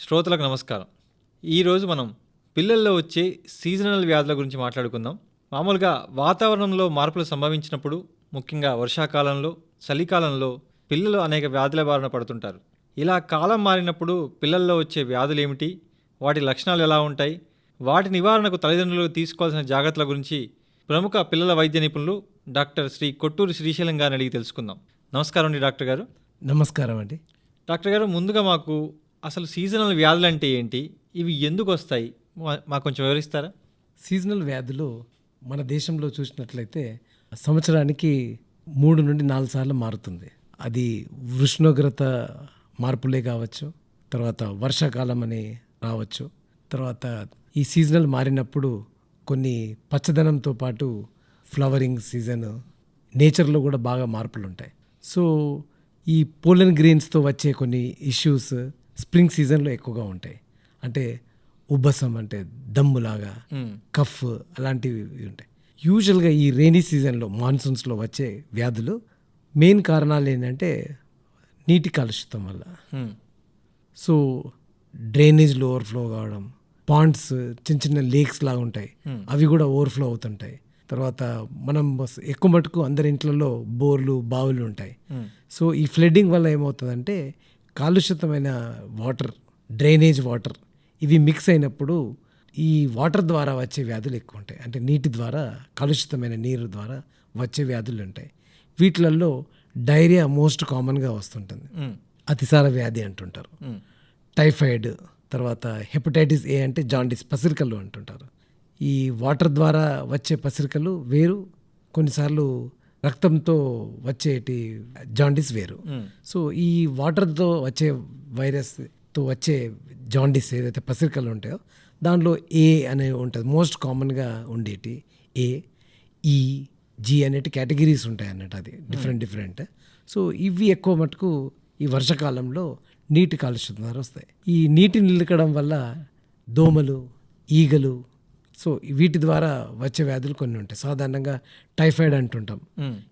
శ్రోతలకు నమస్కారం. ఈరోజు మనం పిల్లల్లో వచ్చే సీజనల్ వ్యాధుల గురించి మాట్లాడుకుందాం. మామూలుగా వాతావరణంలో మార్పులు సంభవించినప్పుడు ముఖ్యంగా వర్షాకాలంలో చలికాలంలో పిల్లలు అనేక వ్యాధుల బారిన పడుతుంటారు. ఇలా కాలం మారినప్పుడు పిల్లల్లో వచ్చే వ్యాధులు ఏమిటి? వాటి లక్షణాలు ఎలా ఉంటాయి? వాటి నివారణకు తల్లిదండ్రులు తీసుకోవాల్సిన జాగ్రత్తల గురించి ప్రముఖ పిల్లల వైద్య నిపుణులు డాక్టర్ శ్రీ కొట్టూరి శ్రీశైలం గారిని అడిగి తెలుసుకుందాం. నమస్కారం అండి డాక్టర్ గారు. నమస్కారం అండి. డాక్టర్ గారు ముందుగా మాకు అసలు సీజనల్ వ్యాధులు అంటే ఏంటి? ఇవి ఎందుకు వస్తాయి మా- మాకు కొంచెం వివరిస్తారా? సీజనల్ వ్యాధులు మన దేశంలో చూసినట్లయితే సంవత్సరానికి మూడు నుండి నాలుగు సార్లు మారుతుంది. అది ఉష్ణోగ్రత మార్పులే కావచ్చు తర్వాత వర్షాకాలం అని రావచ్చు. తర్వాత ఈ సీజనల్ మారినప్పుడు కొన్ని పచ్చదనంతో పాటు ఫ్లవరింగ్ సీజన్ నేచర్లో కూడా బాగా మార్పులు ఉంటాయి సో ఈ పోలన్ గ్రీన్స్తో వచ్చే కొన్ని ఇష్యూస్ స్ప్రింగ్ సీజన్లో ఎక్కువగా ఉంటాయి. అంటే ఉబ్బసం అంటే దమ్ములాగా మ్మ్. కఫ్ అలాంటివి ఉంటాయి. యూజువల్గా ఈ రైనీ సీజన్లో మాన్సూన్స్లో వచ్చే వ్యాధులు మెయిన్ కారణాలు ఏంటంటే నీటి కాలుష్యతం వల్ల. సో డ్రైనేజ్లు ఓవర్ఫ్లో కావడం పాండ్స్ చిన్న చిన్న లేక్స్ లాగా ఉంటాయి. అవి కూడా ఓవర్ఫ్లో అవుతుంటాయి. తర్వాత మనం ఎక్కువ మటుకు అందరి ఇంట్లలో బోర్లు బావులు ఉంటాయి. సో ఈ ఫ్లడ్డింగ్ వల్ల ఏమవుతుందంటే కాలుష్యతమైన వాటర్ డ్రైనేజ్ వాటర్ ఇవి మిక్స్ అయినప్పుడు ఈ వాటర్ ద్వారా వచ్చే వ్యాధులు ఎక్కువ ఉంటాయి. అంటే నీటి ద్వారా కలుషితమైన నీరు ద్వారా వచ్చే వ్యాధులు ఉంటాయి. వీటిలలో డైరియా మోస్ట్ కామన్గా వస్తుంటుంది. అతిసార వ్యాధి అంటుంటారు. టైఫాయిడ్ తర్వాత హెపటైటిస్ ఏ అంటే జాండీస్ పసిరికలు అంటుంటారు. ఈ వాటర్ ద్వారా వచ్చే పసిరికలు వేరు. కొన్నిసార్లు రక్తంతో వచ్చేటి జాండీస్ వేరు. సో ఈ వాటర్తో వచ్చే వైరస్తో వచ్చే జాండీస్ ఏదైతే పసిరికలు ఉంటాయో దానిలో ఏ అనే ఉంటుంది. మోస్ట్ కామన్గా ఉండేటి ఏ ఈ జి అనేటి కేటగిరీస్ ఉంటాయి అన్నట్టు అది డిఫరెంట్ డిఫరెంట్. సో ఇవి ఎక్కువ మటుకు ఈ వర్షాకాలంలో నీటి కాలుష్యం ద్వారా వస్తాయి. ఈ నీటిని నిలకడం వల్ల దోమలు ఈగలు సో వీటి ద్వారా వచ్చే వ్యాధులు కొన్ని ఉంటాయి. సాధారణంగా టైఫాయిడ్ అంటుంటాం.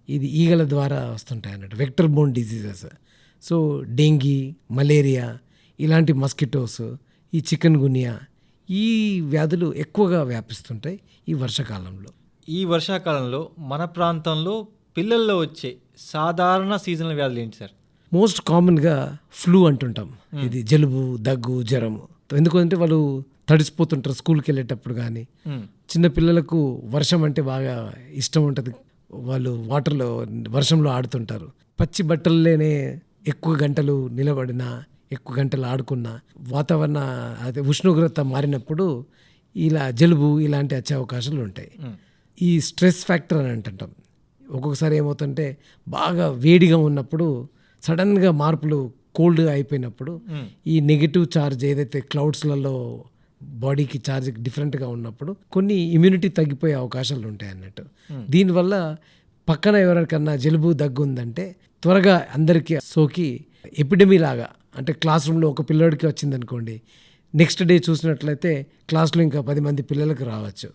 ఇది ఈగల ద్వారా వస్తుంటాయి అన్నట్టు. Vector borne diseases. So dengue malaria ఇలాంటి మస్కిటోస్ ఈ చికెన్ గునియా ఈ వ్యాధులు ఎక్కువగా వ్యాపిస్తుంటాయి ఈ వర్షాకాలంలో. ఈ వర్షాకాలంలో మన ప్రాంతంలో పిల్లల్లో వచ్చే సాధారణ సీజనల్ వ్యాధులు ఏంటి సార్? మోస్ట్ కామన్గా ఫ్లూ అంటుంటాం. ఇది జలుబు దగ్గు జ్వరము. ఎందుకంటే వాళ్ళు తడిసిపోతుంటారు స్కూల్కి వెళ్ళేటప్పుడు కానీ మ్మ్. చిన్న పిల్లలకు వర్షం అంటే బాగా ఇష్టం ఉంటుంది వాళ్ళు వాటర్లో వర్షంలో ఆడుతుంటారు పచ్చి బట్టల్లోనే ఎక్కువ గంటలు నిలబడినా ఎక్కువ గంటలు ఆడుకున్నా వాతావరణ అదే ఉష్ణోగ్రత మారినప్పుడు ఇలా జలుబు ఇలాంటి వచ్చే అవకాశాలు ఉంటాయి. ఈ స్ట్రెస్ ఫ్యాక్టర్ అని అంటుంటాం ఒక్కొక్కసారి ఏమవుతుంటే బాగా వేడిగా ఉన్నప్పుడు సడన్గా మార్పులు కోల్డ్ అయిపోయినప్పుడు. ఈ నెగిటివ్ ఛార్జ్ ఏదైతే క్లౌడ్స్లలో బాడీకి ఛార్జ్ డిఫరెంట్గా ఉన్నప్పుడు కొన్ని ఇమ్యూనిటీ తగ్గిపోయే అవకాశాలు ఉంటాయి అన్నట్టు. దీనివల్ల పక్కన ఎవరికన్నా జలుబు దగ్గు ఉందంటే త్వరగా అందరికీ సోకి ఎపిడమీ లాగా అంటే క్లాస్ రూమ్లో ఒక పిల్లోడికి వచ్చిందనుకోండి నెక్స్ట్ డే చూసినట్లయితే క్లాస్లో ఇంకా పది మంది పిల్లలకు రావచ్చు.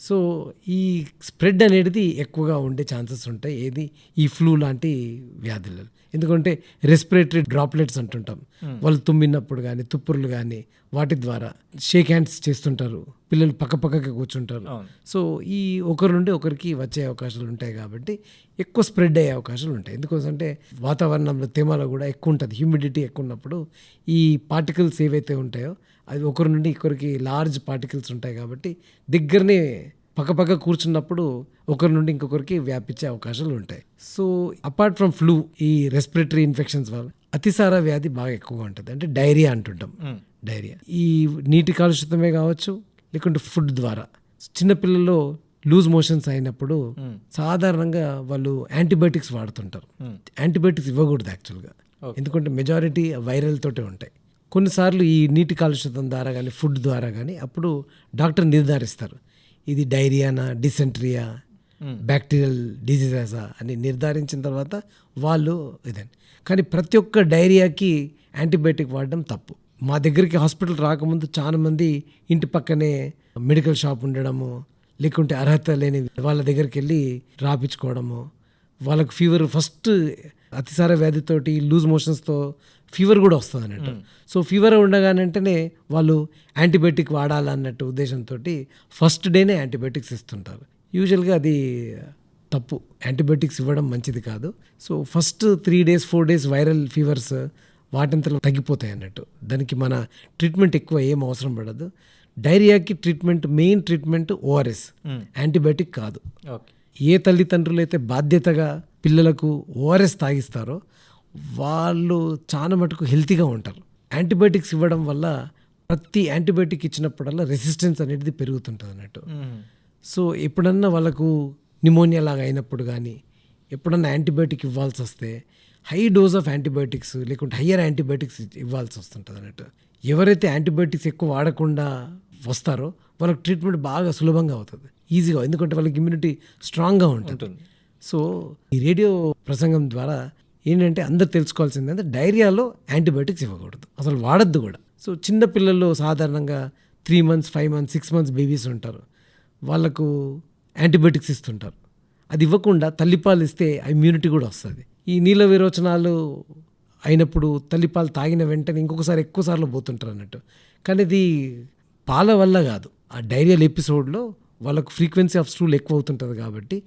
సో ఈ స్ప్రెడ్ అనేది ఎక్కువగా ఉండే ఛాన్సెస్ ఉంటాయి. ఏది? ఈ ఫ్లూ లాంటి వ్యాధులు. ఎందుకంటే రెస్పిరేటరీ డ్రాప్లెట్స్ అంటుంటాం. వాళ్ళు తుమ్మినప్పుడు కానీ తుప్పుర్లు కానీ వాటి ద్వారా షేక్ హ్యాండ్స్ చేస్తుంటారు. పిల్లలు పక్క పక్కకి కూర్చుంటారు. సో ఈ ఒకరి నుండి ఒకరికి వచ్చే అవకాశాలు ఉంటాయి కాబట్టి ఎక్కువ స్ప్రెడ్ అయ్యే అవకాశాలు ఉంటాయి. ఎందుకోసంటే వాతావరణంలో తేమలో కూడా ఎక్కువ ఉంటుంది. హ్యూమిడిటీ ఎక్కువ ఉన్నప్పుడు ఈ పార్టికల్స్ ఏవైతే ఉంటాయో అవి ఒకరి నుండి ఒకరికి లార్జ్ పార్టికల్స్ ఉంటాయి కాబట్టి దగ్గరనే పక్కపక్క కూర్చున్నప్పుడు ఒకరి నుండి ఇంకొకరికి వ్యాపించే అవకాశాలు ఉంటాయి. సో అపార్ట్ ఫ్రమ్ ఫ్లూ ఈ రెస్పిరేటరీ ఇన్ఫెక్షన్స్ వల్ల అతిసార వ్యాధి బాగా ఎక్కువగా ఉంటుంది. అంటే డైరియా అంటుంటాం. డైరియా ఈ నీటి కాలుష్యతమే కావచ్చు లేకుంటే ఫుడ్ ద్వారా. చిన్నపిల్లల్లో లూజ్ మోషన్స్ అయినప్పుడు. సాధారణంగా వాళ్ళు యాంటీబయాటిక్స్ వాడుతుంటారు. యాంటీబయాటిక్స్ ఇవ్వకూడదు యాక్చువల్గా ఎందుకంటే మెజారిటీ వైరల్ తోటే ఉంటాయి. కొన్నిసార్లు ఈ నీటి కాలుష్యతం ద్వారా కానీ ఫుడ్ ద్వారా కానీ అప్పుడు డాక్టర్ నిర్ధారిస్తారు. ఇది డైరియానా డిసెంట్రియా బ్యాక్టీరియల్ డిసీజెసా అని నిర్ధారించిన తర్వాత వాళ్ళు ఇదని. కానీ ప్రతి ఒక్క డైరియాకి యాంటీబయాటిక్ వాడడం తప్పు. మా దగ్గరికి హాస్పిటల్ రాకముందు చాలా మంది ఇంటి పక్కనే మెడికల్ షాప్ ఉండడము లేకుంటే అర్హత లేని వాళ్ళ దగ్గరికి వెళ్ళి రాపించుకోవడము వాళ్ళకు ఫీవర్ ఫస్ట్ అతిసార వ్యాధితోటి లూజ్ మోషన్స్తో ఫీవర్ కూడా వస్తుంది అన్నట్టు. సో ఫీవర్ ఉండగానంటేనే వాళ్ళు యాంటీబయాటిక్ వాడాలన్నట్టు ఉద్దేశంతో ఫస్ట్ డేనే యాంటీబయాటిక్స్ ఇస్తుంటారు. యూజువల్గా అది తప్పు. యాంటీబయాటిక్స్ ఇవ్వడం మంచిది కాదు. So first three days four days viral fevers వాటింతలో తగ్గిపోతాయి అన్నట్టు. దానికి మన ట్రీట్మెంట్ ఎక్కువ ఏం అవసరం పడదు. డైరియాకి treatment main treatment ORS antibiotic కాదు. ఓకే. ఏ తల్లిదండ్రులు అయితే బాధ్యతగా పిల్లలకు ఓఆర్ఎస్ తాగిస్తారో వాళ్ళు చాలా మటుకు హెల్తీగా ఉంటారు. యాంటీబయాటిక్స్ ఇవ్వడం వల్ల ప్రతి యాంటీబయాటిక్ ఇచ్చినప్పుడల్లా రెసిస్టెన్స్ అనేది పెరుగుతుంటుంది అన్నట్టు. సో ఎప్పుడన్నా వాళ్ళకు నిమోనియా లాగా అయినప్పుడు కానీ ఎప్పుడన్నా యాంటీబయాటిక్ ఇవ్వాల్సి వస్తే హై డోస్ ఆఫ్ యాంటీబయాటిక్స్ లేకుంటే హయ్యర్ యాంటీబయాటిక్స్ ఇవ్వాల్సి వస్తుంటుంది అన్నట్టు. ఎవరైతే యాంటీబయాటిక్స్ ఎక్కువ వాడకుండా వస్తారో వాళ్ళకి ట్రీట్మెంట్ బాగా సులభంగా అవుతుంది. ఈజీగా ఎందుకంటే వాళ్ళకి ఇమ్యూనిటీ స్ట్రాంగ్గా ఉంటుంది. సో ఈ రేడియో ప్రసంగం ద్వారా ఏంటంటే అందరు తెలుసుకోవాల్సింది అంటే డైరియాలో యాంటీబయాటిక్స్ ఇవ్వకూడదు. అసలు వాడద్దు కూడా. సో చిన్న పిల్లల్లో సాధారణంగా three months five months six months babies ఉంటారు. వాళ్ళకు యాంటీబయాటిక్స్ ఇస్తుంటారు. అది ఇవ్వకుండా తల్లిపాలు ఇస్తే ఇమ్యూనిటీ కూడా వస్తుంది. ఈ నీళ్ళ విరోచనాలు అయినప్పుడు తల్లిపాలు తాగిన వెంటనే ఇంకొకసారి ఎక్కువ సార్లు పోతుంటారు అన్నట్టు. కానీ ఇది పాల వల్ల కాదు. ఆ డైరియల్ ఎపిసోడ్లో వాళ్ళకు ఫ్రీక్వెన్సీ ఆఫ్ స్టూల్ ఎక్కువ అవుతుంటుంది కాబట్టి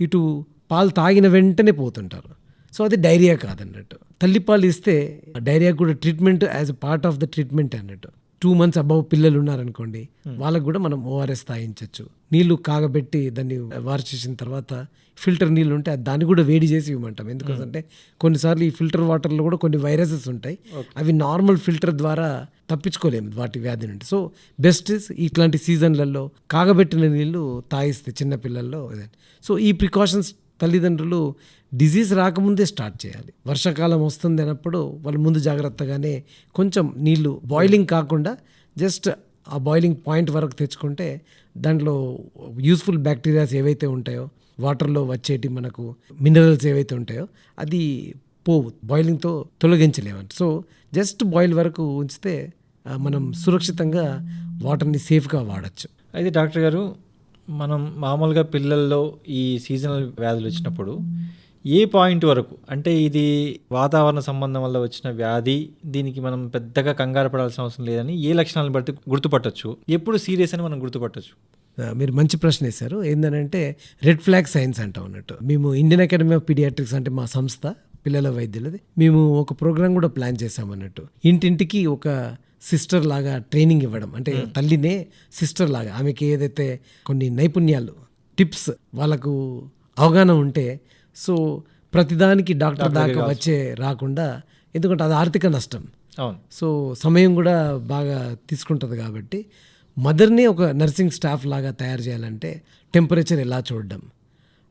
ఇటు పాలు తాగిన వెంటనే పోతుంటారు. సో అది డైరియా కాదన్నట్టు. తల్లిపాలు ఇస్తే డైరియా కూడా treatment as a part of the treatment అన్నట్టు. టూ మంత్స్ అబౌవ్ పిల్లలు ఉన్నారనుకోండి వాళ్ళకు కూడా మనం ఓఆర్ఎస్ తాగించవచ్చు నీళ్ళు కాగబెట్టి దాన్ని వాష్ చేసిన తర్వాత ఫిల్టర్ నీళ్ళు ఉంటే అది దాన్ని కూడా వేడి చేసి ఇవ్వమంటాం. ఎందుకంటే కొన్నిసార్లు ఈ ఫిల్టర్ వాటర్లో కూడా కొన్ని వైరసెస్ ఉంటాయి. అవి నార్మల్ ఫిల్టర్ ద్వారా తప్పించుకోలేము వాటి వ్యాధి నుండి. సో బెస్ట్ ఇట్లాంటి సీజన్లలో కాగబెట్టిన నీళ్ళు తాగిస్తే చిన్న పిల్లల్లో ఇదే. సో ఈ ప్రికాషన్స్ తల్లిదండ్రులు డిజీజ్ రాకముందే స్టార్ట్ చేయాలి. వర్షాకాలం వస్తుంది అన్నప్పుడు వాళ్ళు ముందు జాగ్రత్తగానే కొంచెం నీళ్ళు బాయిలింగ్ కాకుండా జస్ట్ ఆ బాయిలింగ్ పాయింట్ వరకు తెచ్చుకుంటే దాంట్లో యూస్ఫుల్ బ్యాక్టీరియాస్ ఏవైతే ఉంటాయో వాటర్లో వచ్చేటి మనకు మినరల్స్ ఏవైతే ఉంటాయో అది పోవు బాయిలింగ్తో తొలగించలేమంట సో జస్ట్ బాయిల్ వరకు ఉంచితే మనం సురక్షితంగా వాటర్ని సేఫ్గా వాడచ్చు. అయితే డాక్టర్ గారు మనం మామూలుగా పిల్లల్లో ఈ సీజనల్ వ్యాధులు వచ్చినప్పుడు ఏ పాయింట్ వరకు? అంటే ఇది వాతావరణ సంబంధం వల్ల వచ్చిన వ్యాధి దీనికి మనం పెద్దగా కంగారు పడాల్సిన అవసరం లేదని ఏ లక్షణాలను బట్టి గుర్తుపట్టచ్చు? ఎప్పుడు సీరియస్ అని మనం గుర్తుపట్టొచ్చు? మీరు మంచి ప్రశ్న వేశారు. ఏంటంటే రెడ్ ఫ్లాగ్ సైన్స్ అంటాం అన్నట్టు. మేము ఇండియన్ అకాడమీ ఆఫ్ పీడియాట్రిక్స్ అంటే మా సంస్థ పిల్లల వైద్యులది. మేము ఒక ప్రోగ్రాం కూడా ప్లాన్ చేసామన్నట్టు ఇంటింటికి ఒక సిస్టర్ లాగా ట్రైనింగ్ ఇవ్వడం. అంటే తల్లినే సిస్టర్ లాగా. ఆమెకి ఏదైతే కొన్ని నైపుణ్యాలు టిప్స్ వాళ్ళకు అవగాహన ఉంటే సో ప్రతిదానికి డాక్టర్ దాకా వచ్చే రాకుండా ఎందుకంటే అది ఆర్థిక నష్టం. అవును. సో సమయం కూడా బాగా తీసుకుంటుంది కాబట్టి మదర్ని ఒక నర్సింగ్ స్టాఫ్ లాగా తయారు చేయాలంటే టెంపరేచర్ ఎలా చూడడం?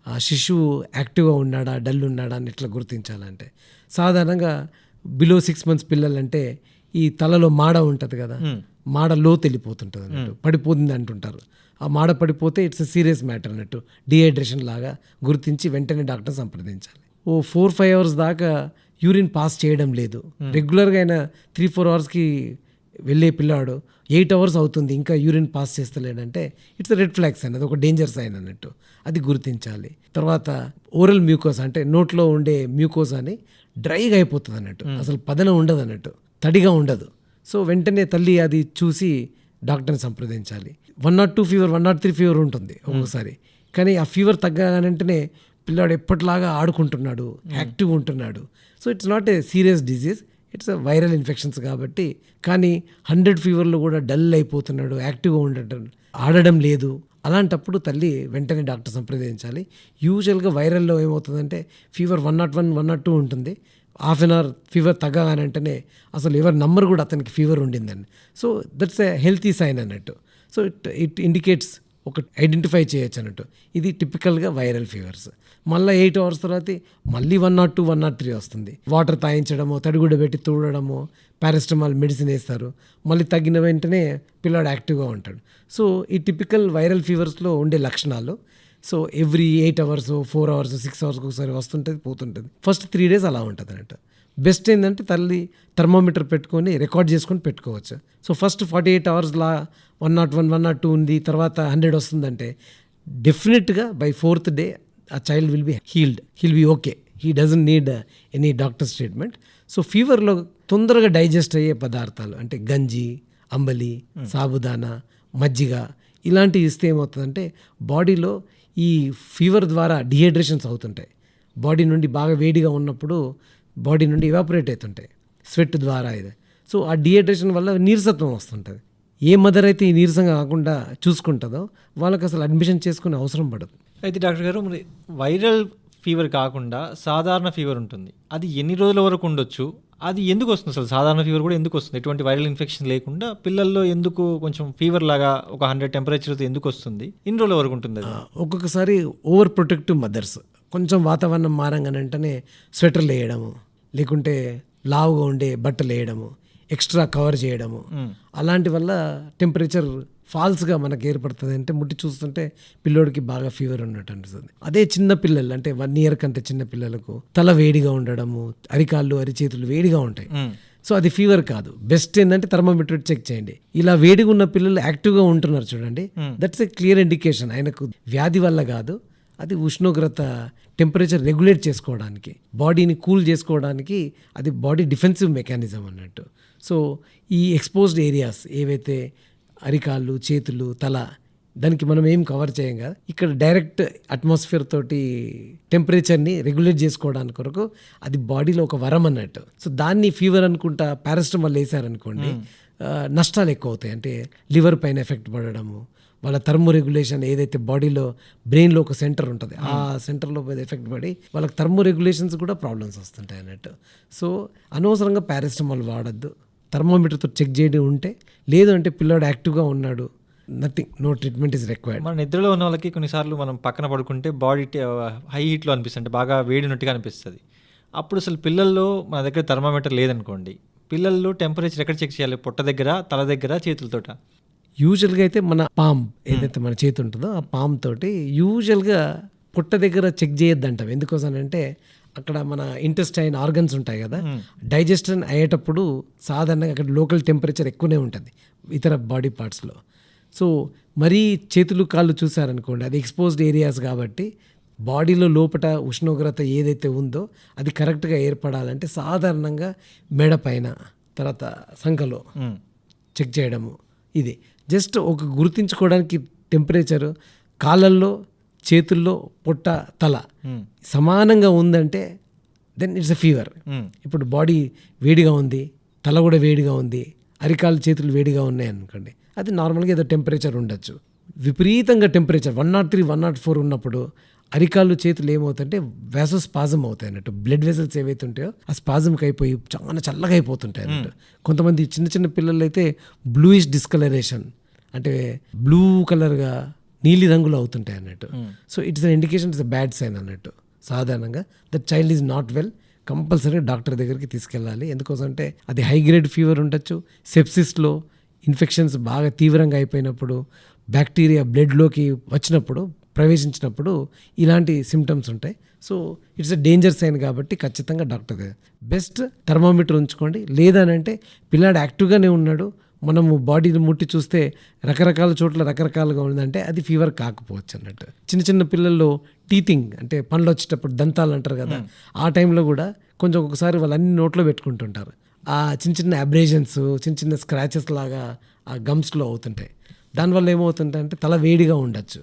ఆ శిశువు యాక్టివ్గా ఉన్నాడా డల్ ఉన్నాడా అని ఎట్లా గుర్తించాలంటే సాధారణంగా బిలో సిక్స్ మంత్స్ పిల్లలంటే ఈ తలలో మాడ ఉంటుంది కదా మాడ లోతు వెళ్ళిపోతుంటుంది అన్నట్టు పడిపోతుంది అంటుంటారు. ఆ మాడ పడిపోతే ఇట్స్ సీరియస్ మ్యాటర్ అన్నట్టు. డిహైడ్రేషన్ లాగా గుర్తించి వెంటనే డాక్టర్ సంప్రదించాలి. ఓ ఫోర్ ఫైవ్ అవర్స్ దాకా యూరిన్ పాస్ చేయడం లేదు. రెగ్యులర్గా అయినా త్రీ ఫోర్ అవర్స్కి వెళ్ళే పిల్లాడు ఎయిట్ అవర్స్ అవుతుంది ఇంకా యూరిన్ పాస్ చేస్తలేడంటే ఇట్స్ రెడ్ ఫ్లాగ్స్ అనేది ఒక డేంజర్ సైన్ అన్నట్టు. అది గుర్తించాలి. తర్వాత ఓరల్ మ్యూకోస్ అంటే నోట్లో ఉండే మ్యూకోస్ అని డ్రైగా అయిపోతుంది అన్నట్టు. అసలు పదన ఉండదు అన్నట్టు. తడిగా ఉండదు. సో వెంటనే తల్లి అది చూసి డాక్టర్ని సంప్రదించాలి. One nought two fever one nought three fever ఉంటుంది ఒక్కొక్కసారి కానీ ఆ ఫీవర్ తగ్గగానంటేనే పిల్లాడు ఎప్పటిలాగా ఆడుకుంటున్నాడు యాక్టివ్ ఉంటున్నాడు. So it's not a serious disease it's viral infections కాబట్టి. కానీ హండ్రెడ్ ఫీవర్లో కూడా డల్ అయిపోతున్నాడు యాక్టివ్గా ఉండటం ఆడడం లేదు. అలాంటప్పుడు తల్లి వెంటనే డాక్టర్ సంప్రదించాలి. యూజువల్గా వైరల్లో ఏమవుతుందంటే fever one nought one one nought two ఉంటుంది. హాఫ్ అన్ అవర్ ఫీవర్ తగ్గగానే వెంటనే అసలు ఎవరి నంబర్ కూడా అతనికి fever ఉండిందని. So that's a healthy sign అన్నట్టు. సో ఇట్ ఇట్ ఇండికేట్స్ ఒక ఐడెంటిఫై చేయొచ్చు అన్నట్టు. ఇది టిపికల్గా వైరల్ ఫీవర్స్. మళ్ళీ ఎయిట్ అవర్స్ తర్వాత మళ్ళీ one nought two one nought three వస్తుంది. వాటర్ తాగించడము తడిగుడ్డ పెట్టి తూడడము పారాస్టమాల్ మెడిసిన్ వేస్తారు. మళ్ళీ తగ్గిన వెంటనే పిల్లాడు యాక్టివ్గా ఉంటాడు. సో ఈ టిపికల్ వైరల్ ఫీవర్స్లో ఉండే లక్షణాలు. So every eight hours four hours six hours ఒకసారి వస్తుంటుంది పోతుంటుంది. ఫస్ట్ త్రీ డేస్ అలా ఉంటుంది అన్నట్టు బెస్ట్ ఏంటంటే తల్లి థర్మోమీటర్ పెట్టుకొని రికార్డ్ చేసుకొని పెట్టుకోవచ్చు. So first forty eight అవర్స్లా one nought one one nought two ఉంది తర్వాత హండ్రెడ్ వస్తుందంటే డెఫినెట్గా by fourth day a child will be healed heal be okay. He doesn't need any doctors treatment so ఫీవర్లో తొందరగా digest అయ్యే పదార్థాలు అంటే గంజి అంబలి సాబుదానా మజ్జిగ ఇలాంటివి ఇస్తే ఏమవుతుందంటే బాడీలో ఈ ఫీవర్ ద్వారా డిహైడ్రేషన్స్ అవుతుంటాయి. బాడీ నుండి బాగా వేడిగా ఉన్నప్పుడు బాడీ నుండి ఇవాపరేట్ అవుతుంటాయి. స్వెట్ ద్వారా ఇది. సో ఆ డిహైడ్రేషన్ వల్ల నీరసత్వం వస్తుంటుంది. ఏ మదర్ అయితే ఈ నీరసంగా కాకుండా చూసుకుంటుందో వాళ్ళకి అసలు అడ్మిషన్ చేసుకునే అవసరం పడదు. అయితే డాక్టర్ గారు మరి వైరల్ ఫీవర్ కాకుండా సాధారణ ఫీవర్ ఉంటుంది. అది ఎన్ని రోజుల వరకు ఉండొచ్చు? అది ఎందుకు వస్తుంది? అసలు సాధారణ ఫీవర్ కూడా ఎందుకు వస్తుంది? ఎటువంటి వైరల్ ఇన్ఫెక్షన్ లేకుండా పిల్లల్లో ఎందుకు కొంచెం ఫీవర్ లాగా ఒక హండ్రెడ్ టెంపరేచర్తో ఎందుకు వస్తుంది? ఎన్ని రోజుల వరకు ఉంటుంది ఒక్కొక్కసారి ఓవర్ ప్రొటెక్టివ్ మదర్స్. కొంచెం వాతావరణం మారంగానే వెంటనే స్వెటర్లు వేయడము లేకుంటే లావుగా ఉండే బట్టలు వేయడము ఎక్స్ట్రా కవర్ చేయడము. అలాంటి వల్ల టెంపరేచర్ ఫాల్స్గా మనకు ఏర్పడుతుంది అంటే ముట్టి చూస్తుంటే పిల్లోడికి బాగా ఫీవర్ ఉన్నట్టు అనిపిస్తుంది. అదే చిన్న పిల్లలు అంటే వన్ ఇయర్ కంటే చిన్న పిల్లలకు తల వేడిగా ఉండడము అరికాళ్ళు అరిచేతులు వేడిగా ఉంటాయి. సో అది ఫీవర్ కాదు. బెస్ట్ ఏంటంటే థర్మోమీటర్ చెక్ చేయండి. ఇలా వేడిగా ఉన్న పిల్లలు యాక్టివ్గా ఉంటున్నారు చూడండి. That's a clear indication. ఆయనకు వ్యాధి వల్ల కాదు. అది ఉష్ణోగ్రత టెంపరేచర్ రెగ్యులేట్ చేసుకోవడానికి బాడీని కూల్ చేసుకోవడానికి అది బాడీ డిఫెన్సివ్ మెకానిజం అన్నట్టు. సో ఈ ఎక్స్పోజ్డ్ ఏరియాస్ ఏవైతే అరికాళ్ళు చేతులు తల దానికి మనం ఏం కవర్ చేయం కదా ఇక్కడ డైరెక్ట్ అట్మాస్ఫియర్ తోటి టెంపరేచర్ని రెగ్యులేట్ చేసుకోవడానికి కొరకు అది బాడీలో ఒక వరం అన్నట్టు. సో దాన్ని ఫీవర్ అనుకుంటా పారాస్టమాల్ వేసారనుకోండి నష్టాలు ఎక్కువ అవుతాయి. అంటే లివర్ పైన ఎఫెక్ట్ పడడము వాళ్ళ థర్మో రెగ్యులేషన్ ఏదైతే బాడీలో బ్రెయిన్లో ఒక సెంటర్ ఉంటుంది ఆ సెంటర్లో మీద ఎఫెక్ట్ పడి వాళ్ళకి థర్మో రెగ్యులేషన్స్ కూడా ప్రాబ్లమ్స్ వస్తుంటాయి అన్నట్టు. సో అనవసరంగా పారాస్టమాల్ వాడద్దు. థర్మోమీటర్తో చెక్ చేయడం ఉంటే లేదు అంటే పిల్లాడు యాక్టివ్గా ఉన్నాడు nothing no treatment is required. మన నిద్రలో ఉన్న వాళ్ళకి కొన్నిసార్లు మనం పక్కన పడుకుంటే బాడీ హై హీట్లో అనిపిస్తుంది బాగా వేడినట్టుగా అనిపిస్తుంది. అప్పుడు అసలు పిల్లల్లో మన దగ్గర థర్మామీటర్ లేదనుకోండి పిల్లల్లో టెంపరేచర్ ఎక్కడ చెక్ చేయాలి? పొట్ట దగ్గర తల దగ్గర చేతులతోట? యూజువల్గా అయితే మన పామ్ ఏదైతే మన చేతి ఉంటుందో ఆ పామ్ తోటి యూజువల్గా పుట్ట దగ్గర చెక్ చేయొద్దంటాం. ఎందుకోసం అంటే అక్కడ మన ఇంటెస్టైన్ ఆర్గన్స్ ఉంటాయి కదా డైజెషన్ అయ్యేటప్పుడు సాధారణంగా అక్కడ లోకల్ టెంపరేచర్ ఎక్కువనే ఉంటుంది ఇతర బాడీ పార్ట్స్లో. సో మరీ చేతులు కాళ్ళు చూసారనుకోండి అది ఎక్స్పోజ్డ్ ఏరియాస్ కాబట్టి బాడీలో లోపట ఉష్ణోగ్రత ఏదైతే ఉందో అది కరెక్ట్గా ఏర్పడాలంటే సాధారణంగా మెడ పైన తర్వాత సంఖలో. చెక్ చేయడము ఇది. జస్ట్ ఒక గుర్తించుకోవడానికి టెంపరేచర్ కాళ్ళల్లో చేతుల్లో పొట్ట తల. సమానంగా ఉందంటే దెన్ ఇట్స్ అ ఫీవర్. ఇప్పుడు బాడీ వేడిగా ఉంది తల కూడా వేడిగా ఉంది అరికాలు చేతులు వేడిగా ఉన్నాయి అనుకోండి అది నార్మల్గా ఏదో టెంపరేచర్ ఉండొచ్చు విపరీతంగా temperature one nought three one nought four ఉన్నప్పుడు అరికాళ్ళు చేతులు ఏమవుతుంటే వ్యాసో స్పాజం అవుతాయి అన్నట్టు. బ్లడ్ వెసల్స్ ఏవైతే ఉంటాయో ఆ స్పాజంకి అయిపోయి చాలా చల్లగా అయిపోతుంటాయి అన్నట్టు. కొంతమంది చిన్న చిన్న పిల్లలు అయితే బ్లూయిష్ డిస్కలరేషన్ అంటే బ్లూ కలర్గా నీలి రంగులో అవుతుంటాయి అన్నట్టు. So it's an indication it's a bad sign అన్నట్టు. సాధారణంగా that child is not well compulsory doctor దగ్గరికి తీసుకెళ్ళాలి. ఎందుకోసం అంటే అది హై గ్రేడ్ ఫీవర్ ఉండొచ్చు. సెప్సిస్లో ఇన్ఫెక్షన్స్ బాగా తీవ్రంగా అయిపోయినప్పుడు బ్యాక్టీరియా బ్లడ్లోకి వచ్చినప్పుడు ప్రవేశించినప్పుడు ఇలాంటి సిమ్టమ్స్ ఉంటాయి. So it's a danger sign కాబట్టి ఖచ్చితంగా డాక్టర్ బెస్ట్ థర్మామీటర్ ఉంచుకోండి. లేదనంటే పిల్లాడు యాక్టివ్గానే ఉన్నాడు. మనము బాడీని ముట్టి చూస్తే రకరకాల చోట్ల రకరకాలుగా ఉందంటే అది ఫీవర్ కాకపోవచ్చు అన్నట్టు. చిన్న చిన్న పిల్లల్లో టీతింగ్ అంటే పండ్లు వచ్చేటప్పుడు దంతాలు అంటారు కదా ఆ టైంలో కూడా కొంచెం ఒకసారి వాళ్ళు అన్ని నోట్లో పెట్టుకుంటుంటారు. ఆ చిన్న చిన్న అబ్రేషన్స్ చిన్న చిన్న స్క్రాచెస్ లాగా ఆ గమ్స్లో అవుతుంటాయి. దానివల్ల ఏమవుతుంటాయి అంటే తల వేడిగా ఉండొచ్చు.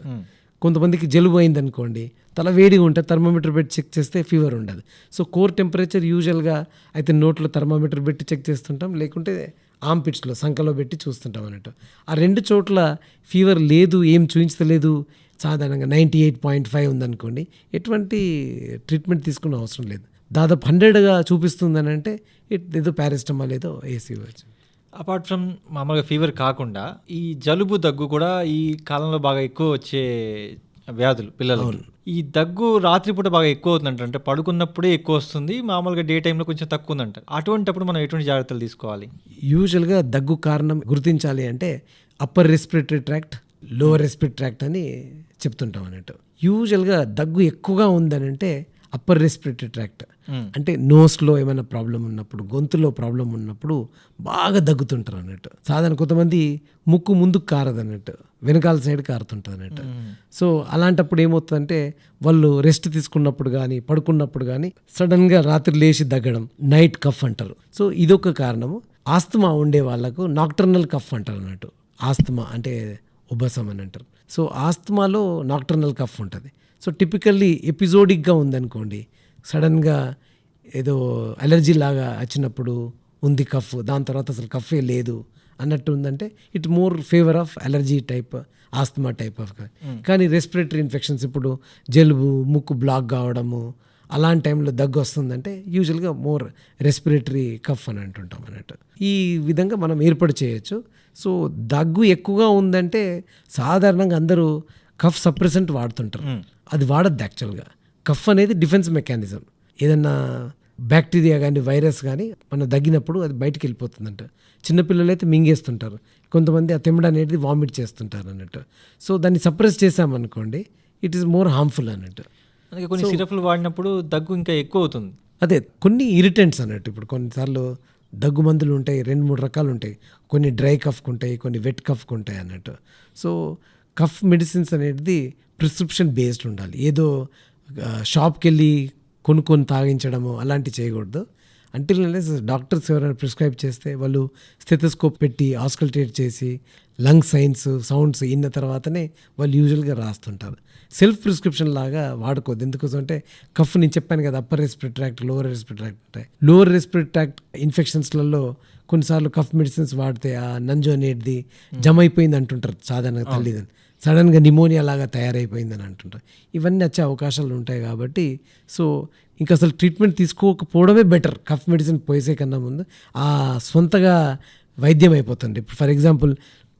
కొంతమందికి జలుబు అయిందనుకోండి తల వేడిగా ఉంటే థర్మోమీటర్ పెట్టి చెక్ చేస్తే ఫీవర్ ఉండదు. సో కోర్ టెంపరేచర్ యూజువల్గా అయితే నోట్లో థర్మోమీటర్ పెట్టి చెక్ చేస్తుంటాం లేకుంటే ఆంపిట్స్లో సంఖలో పెట్టి చూస్తుంటాం అన్నట్టు. ఆ రెండు చోట్ల ఫీవర్ లేదు ఏం చూపించలేదు సాధారణంగా నైంటీ ఎయిట్ పాయింట్ ఫైవ్ ఉందనుకోండి ఎటువంటి ట్రీట్మెంట్ తీసుకునే అవసరం లేదు. దాదాపు హండ్రెడ్గా చూపిస్తుందని అంటే ఇట్ ఏదో పారాసిటమాల్ ఏదో ఏసీ వచ్చు అపార్ట్ ఫ్రమ్ మామూలుగా ఫీవర్ కాకుండా ఈ జలుబు దగ్గు కూడా ఈ కాలంలో బాగా ఎక్కువ వచ్చే వ్యాధులు పిల్లలు ఈ దగ్గు రాత్రిపూట బాగా ఎక్కువ అవుతుందంట. అంటే పడుకున్నప్పుడే ఎక్కువ వస్తుంది. మామూలుగా డే టైంలో కొంచెం తక్కువ ఉందంట. అటువంటిప్పుడు మనం ఎటువంటి జాగ్రత్తలు తీసుకోవాలి? యూజువల్గా దగ్గు కారణం గుర్తించాలి అంటే upper respiratory tract lower respiratory tract అని చెప్తుంటాం అన్నట్టు. యూజువల్గా దగ్గు ఎక్కువగా ఉందని అంటే అప్పర్ రెస్పిరేటరీ ట్రాక్ట్. అంటే నోస్లో ఏమైనా ప్రాబ్లం ఉన్నప్పుడు గొంతులో ప్రాబ్లం ఉన్నప్పుడు బాగా దగ్గుతుంటారు అన్నట్టు. సాధారణ కొంతమంది ముక్కు ముందుకు కారదు అన్నట్టు వెనకాల సైడ్ కారుతుంటుంది అన్నట్టు. సో అలాంటప్పుడు ఏమవుతుందంటే వాళ్ళు రెస్ట్ తీసుకున్నప్పుడు కానీ పడుకున్నప్పుడు కానీ సడన్గా రాత్రి లేచి దగ్గడం నైట్ కఫ్ అంటారు. సో ఇదొక కారణము. ఆస్తమా ఉండే వాళ్ళకు నాక్టర్నల్ కఫ్ అంటారు అన్నట్టు. ఆస్తమా అంటే ఉబసం అని అంటారు. సో ఆస్తమాలో నాక్టర్నల్ కఫ్ ఉంటుంది. సో టిపికల్లీ ఎపిజోడిక్గా ఉందనుకోండి సడన్గా ఏదో అలర్జీ లాగా వచ్చినప్పుడు ఉంది కఫ్ దాని తర్వాత అసలు కఫే లేదు అన్నట్టు ఉందంటే it more favour of allergy type asthma type of కానీ రెస్పిరేటరీ ఇన్ఫెక్షన్స్ ఇప్పుడు జలుబు ముక్కు బ్లాక్ కావడము అలాంటి టైంలో దగ్గు వస్తుందంటే యూజువల్గా మోర్ రెస్పిరేటరీ కఫ్ అని అంటుంటాం అన్నట్టు. ఈ విధంగా మనం ఏర్పాటు చేయొచ్చు. సో దగ్గు ఎక్కువగా ఉందంటే సాధారణంగా అందరూ కఫ్ సప్రెసెంట్ వాడుతుంటారు. అది వాడద్దు యాక్చువల్గా. కఫ్ అనేది డిఫెన్స్ మెకానిజం. ఏదన్నా బ్యాక్టీరియా కానీ వైరస్ కానీ మనం దగ్గినప్పుడు అది బయటికి వెళ్ళిపోతుందంట. చిన్నపిల్లలు అయితే మింగేస్తుంటారు. కొంతమంది ఆ తెమ్మడ అనేది వామిట్ చేస్తుంటారు అన్నట్టు. సో దాన్ని సప్రెస్ చేసామనుకోండి ఇట్ ఈస్ మోర్ హార్మ్ఫుల్ అన్నట్టు. అందుకే కొన్ని సిరప్లు వాడినప్పుడు దగ్గు ఇంకా ఎక్కువ అవుతుంది. అదే కొన్ని ఇరిటెంట్స్ అన్నట్టు. ఇప్పుడు కొన్నిసార్లు దగ్గు మందులు ఉంటాయి రెండు మూడు రకాలు ఉంటాయి. కొన్ని డ్రై కఫ్కి ఉంటాయి కొన్ని వెట్ కఫ్కి ఉంటాయి అన్నట్టు. సో కఫ్ మెడిసిన్స్ అనేది ప్రిస్క్రిప్షన్ బేస్డ్ ఉండాలి. ఏదో షాప్కి వెళ్ళి కొనుక్కొని తాగించడము అలాంటివి చేయకూడదు. అంటిల్ డాక్టర్స్ ఎవరైనా ప్రిస్క్రైబ్ చేస్తే వాళ్ళు స్థితస్కోప్ పెట్టి ఆస్కల్టేట్ చేసి లంగ్ సైన్స్ సౌండ్స్ ఇన్న తర్వాతనే వాళ్ళు యూజువల్గా రాస్తుంటారు. సెల్ఫ్ ప్రిస్క్రిప్షన్ లాగా వాడుకోవద్దు. ఎందుకోసం అంటే కఫ్ నేను చెప్పాను కదా upper respiratory tract lower respiratory tract ఉంటాయి లోవర్ రెస్పిరేటరీ ట్రాక్ట్ ఇన్ఫెక్షన్స్లలో కొన్నిసార్లు కఫ్ మెడిసిన్స్ వాడితే ఆ నంజు అనేది జమ అయిపోయింది అంటుంటారు సాధారణంగా తల్లిదండ్రులు. సడన్గా నిమోనియా లాగా తయారైపోయిందని అంటుంటారు. ఇవన్నీ వచ్చే అవకాశాలు ఉంటాయి కాబట్టి సో ఇంకా అసలు ట్రీట్మెంట్ తీసుకోకపోవడమే బెటర్. కఫ్ మెడిసిన్ పోసే కన్నా ముందు ఆ సొంతగా వైద్యం అయిపోతుంది. ఇప్పుడు ఫర్ ఎగ్జాంపుల్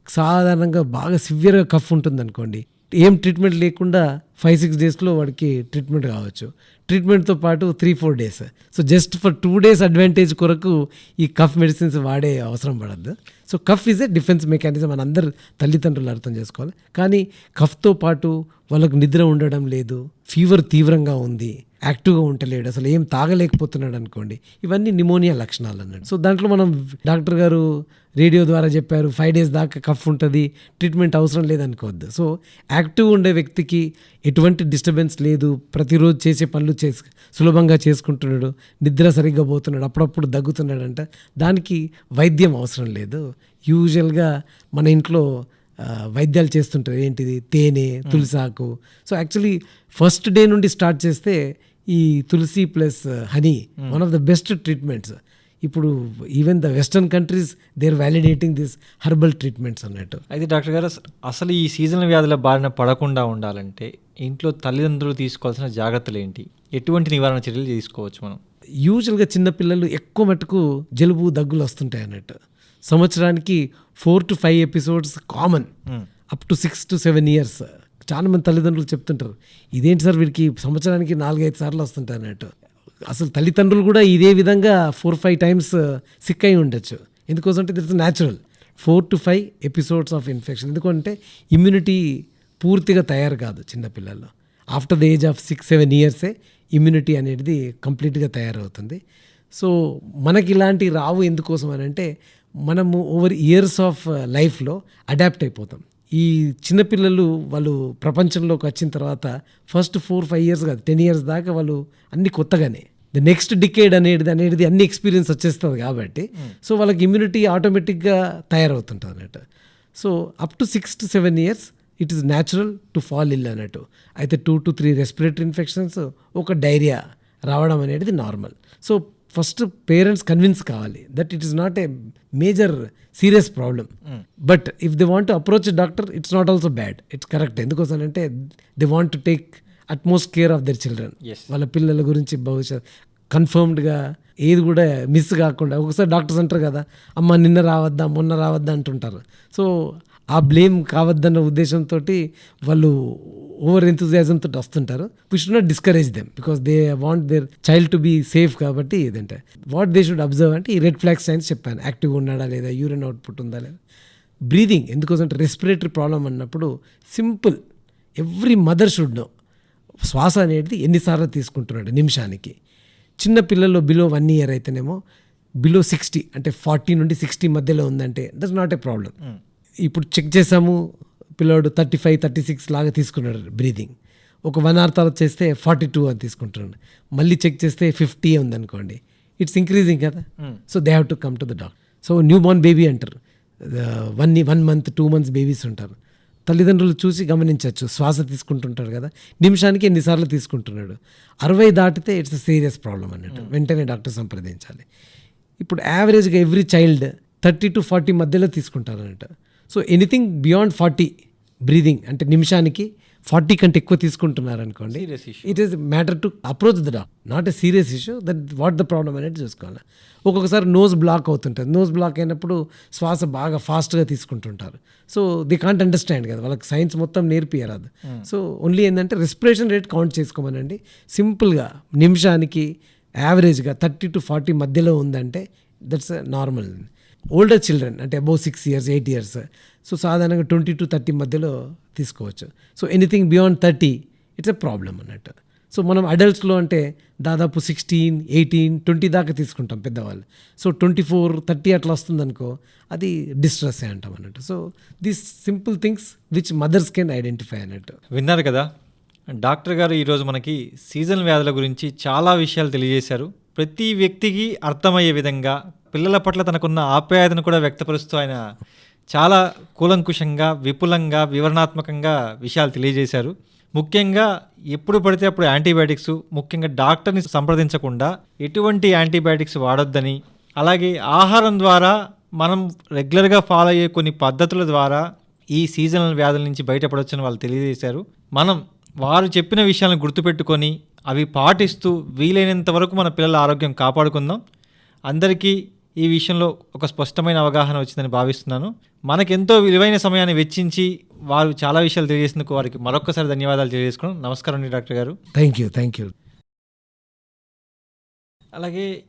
సాధారణంగా బాగా సివియర్గా కఫ్ ఉంటుంది అనుకోండి ఏం ట్రీట్మెంట్ లేకుండా ఫైవ్ సిక్స్ డేస్లో వాడికి ట్రీట్మెంట్ కావచ్చు. ట్రీట్మెంట్తో పాటు three four days so just for two days advantage కొరకు ఈ కఫ్ మెడిసిన్స్ వాడే అవసరం పడద్దు. So cough is a defence mechanism అని అందరు తల్లిదండ్రులు అర్థం చేసుకోవాలి. కానీ కఫ్తో పాటు వాళ్ళకు నిద్ర ఉండడం లేదు ఫీవర్ తీవ్రంగా ఉంది యాక్టివ్గా ఉంటలేడు అసలు ఏం తాగలేకపోతున్నాడు అనుకోండి. ఇవన్నీ నిమోనియా లక్షణాలు అన్నట్టు. సో దాంట్లో మనం డాక్టర్ గారు రేడియో ద్వారా చెప్పారు ఫైవ్ డేస్ దాకా కఫ్ ఉంటుంది ట్రీట్మెంట్ అవసరం లేదనుకోవద్దు. సో యాక్టివ్ ఉండే వ్యక్తికి ఎటువంటి డిస్టర్బెన్స్ లేదు. ప్రతిరోజు చేసే పనులు చేసు సులభంగా చేసుకుంటున్నాడు నిద్ర సరిగ్గా పోతున్నాడు అప్పుడప్పుడు దగ్గుతున్నాడంట. దానికి వైద్యం అవసరం లేదు. యూజువల్గా మన ఇంట్లో వైద్యాలు చేస్తుంటారు. ఏంటిది? తేనె తులసాకు. సో యాక్చువల్లీ ఫస్ట్ డే నుండి స్టార్ట్ చేస్తే ఈ తులసి plus honey one of the best treatments ఇప్పుడు even the western countries they are validating this herbal treatments అన్నట్టు. అయితే డాక్టర్ గారు అస- అసలు ఈ సీజనల్ వ్యాధుల బారిన పడకుండా ఉండాలంటే ఇంట్లో తల్లిదండ్రులు తీసుకోవాల్సిన జాగ్రత్తలు ఏంటి? ఎటువంటి నివారణ చర్యలు తీసుకోవచ్చు మనం? యూజువల్గా చిన్నపిల్లలు ఎక్కువ మటుకు జలుబు దగ్గులు వస్తుంటాయి అన్నట్టు. సంవత్సరానికి four to five episodes common up to six to seven years చాలా మంది తల్లిదండ్రులు చెప్తుంటారు ఇదేంటి సార్ వీడికి సంవత్సరానికి నాలుగైదు సార్లు వస్తుంటాయి అన్నట్టు. అసలు తల్లిదండ్రులు కూడా ఇదే విధంగా ఫోర్ ఫైవ్ టైమ్స్ సిక్ అయి ఉండొచ్చు. ఎందుకోసం అంటే that's natural. Four to five episodes of infection. ఎందుకంటే ఇమ్యూనిటీ పూర్తిగా తయారు కాదు చిన్నపిల్లల్లో. After the age of six seven ఇయర్సే immunity అనేది కంప్లీట్గా తయారవుతుంది. సో మనకి ఇలాంటి రావు ఎందుకోసం అని అంటే మనము ఓవర్ ఇయర్స్ ఆఫ్ లైఫ్లో అడాప్ట్ అయిపోతాం. ఈ చిన్నపిల్లలు వాళ్ళు ప్రపంచంలోకి వచ్చిన తర్వాత ఫస్ట్ ఫోర్ ఫైవ్ ఇయర్స్ కాదు టెన్ ఇయర్స్ దాకా వాళ్ళు అన్ని కొత్తగానే. ద నెక్స్ట్ డికేడ్ అనేది అనేది అన్ని ఎక్స్పీరియన్స్ వచ్చేస్తుంది కాబట్టి. సో వాళ్ళకి ఇమ్యూనిటీ ఆటోమేటిక్గా తయారవుతుంటుంది అన్నట్టు. So up to six to seven years it is natural to fall ill అన్నట్టు. అయితే two to three respiratory infections ఒక డైరియా రావడం అనేది normal so first parents convince కావాలి. That it is not a major serious problem but if they want approach doctor it's not also bad it's correct ఎందుకోసం అంటే they want to take utmost care of their children. వాళ్ళ పిల్లల గురించి భవిష్యత్ కన్ఫర్మ్డ్గా ఏది కూడా miss కాకుండా ఒకసారి డాక్టర్స్ అంటారు కదా అమ్మ నిన్న రావద్దా మొన్న రావద్దా అంటుంటారు. సో ఆ బ్లేమ్ కావద్దన్న ఉద్దేశంతో వాళ్ళు ఓవర్ ఎంతూజియాజంతో వస్తుంటారు. Wish not discourage them because they want their child to be safe కాబట్టి ఇదంటే వాట్ దే షుడ్ అబ్జర్వ్ అంటే ఈ రెడ్ ఫ్లాగ్ సైన్స్ చెప్పాను. యాక్టివ్గా ఉన్నాడా లేదా యూరిన్ అవుట్పుట్ ఉందా లేదా. బ్రీదింగ్ ఎందుకోసం అంటే రెస్పిరేటరీ ప్రాబ్లం అన్నప్పుడు simple every mother should know శ్వాస అనేది ఎన్నిసార్లు తీసుకుంటున్నాడు నిమిషానికి. చిన్న పిల్లల్లో బిలో వన్ ఇయర్ అయితేనేమో బిలో సిక్స్టీ అంటే ఫార్టీ నుండి సిక్స్టీ మధ్యలో ఉందంటే దట్స్ నాట్ ఏ ప్రాబ్లం ఇప్పుడు చెక్ చేసాము పిల్లోడు థర్టీ ఫైవ్ థర్టీ సిక్స్ లాగా తీసుకున్నాడు బ్రీదింగ్ ఒక వన్ అవర్ తర్వాత చేస్తే ఫార్టీ టూ అని తీసుకుంటున్నాడు. మళ్ళీ చెక్ చేస్తే ఫిఫ్టీ ఉందనుకోండి. ఇట్స్ ఇంక్రీజింగ్ కదా. So they have to come to the doctor so new born baby అంటారు. One one month two months babies ఉంటారు. తల్లిదండ్రులు చూసి గమనించవచ్చు. శ్వాస తీసుకుంటుంటాడు కదా. నిమిషానికి ఎన్నిసార్లు తీసుకుంటున్నాడు. అరవై దాటితే ఇట్స్ సీరియస్ ప్రాబ్లం అన్నట్టు. వెంటనే డాక్టర్ సంప్రదించాలి. ఇప్పుడు యావరేజ్గా every child thirty to forty మధ్యలో తీసుకుంటారు అన్నట్టు so anything beyond forty breathing అంటే నిమిషానికి ఫార్టీ కంటే ఎక్కువ తీసుకుంటున్నారు అనుకోండి it is matter to approach the doc not a serious issue that what the problem అనేది చూసుకోవాలి. ఒక్కొక్కసారి నోస్ బ్లాక్ అవుతుంటుంది. నోస్ బ్లాక్ అయినప్పుడు శ్వాస బాగా ఫాస్ట్గా తీసుకుంటుంటారు. సో ది కాంట్ అండర్స్టాండ్ కదా వాళ్ళకి సైన్స్ మొత్తం నేర్పియరాదు సో ఓన్లీ ఏంటంటే రెస్పిరేషన్ రేట్ కౌంట్ చేసుకోమనండి. సింపుల్గా నిమిషానికి యావరేజ్గా థర్టీ టు ఫార్టీ మధ్యలో ఉందంటే దట్స్ నార్మల్ ఓల్డర్ చిల్డ్రన్ అంటే above six years eight years so సాధారణంగా ట్వంటీ టు థర్టీ మధ్యలో తీసుకోవచ్చు. So anything beyond thirty it's a problem అన్నట్టు. సో మనం అడల్ట్స్లో అంటే దాదాపు సిక్స్టీన్ ఎయిటీన్ ట్వంటీ దాకా తీసుకుంటాం పెద్దవాళ్ళు. సో ట్వంటీ ఫోర్ థర్టీ అట్లా వస్తుందనుకో అది డిస్ట్రెస్ అంటాం అన్నట్టు. So these simple things which mothers can identify అన్నట్టు. విన్నారు కదా? డాక్టర్ గారు ఈరోజు మనకి సీజన్ వ్యాధుల గురించి చాలా విషయాలు తెలియజేశారు. ప్రతి వ్యక్తికి అర్థమయ్యే విధంగా పిల్లల పట్ల తనకున్న ఆప్యాయతను కూడా వ్యక్తపరుస్తూ ఆయన చాలా కూలంకుషంగా విపులంగా వివరణాత్మకంగా విషయాలు తెలియజేశారు. ముఖ్యంగా ఎప్పుడు పడితే అప్పుడు యాంటీబయాటిక్స్ ముఖ్యంగా డాక్టర్ని సంప్రదించకుండా ఎటువంటి యాంటీబయాటిక్స్ వాడొద్దని అలాగే ఆహారం ద్వారా మనం రెగ్యులర్గా ఫాలో అయ్యే కొన్ని పద్ధతుల ద్వారా ఈ సీజనల్ వ్యాధుల నుంచి బయటపడవచ్చని వాళ్ళు తెలియజేశారు. మనం వారు చెప్పిన విషయాలను గుర్తుపెట్టుకొని అవి పాటిస్తూ వీలైనంత వరకు మన పిల్లల ఆరోగ్యం కాపాడుకుందాం. అందరికీ ఈ విషయంలో ఒక స్పష్టమైన అవగాహన వచ్చిందని భావిస్తున్నాను. మనకెంతో విలువైన సమయాన్ని వెచ్చించి వారు చాలా విషయాలు తెలియజేసినందుకు వారికి మరొకసారి ధన్యవాదాలు తెలియజేసుకున్నాం నమస్కారం అండి డాక్టర్ గారు. థ్యాంక్ యూ థ్యాంక్ యూ అలాగే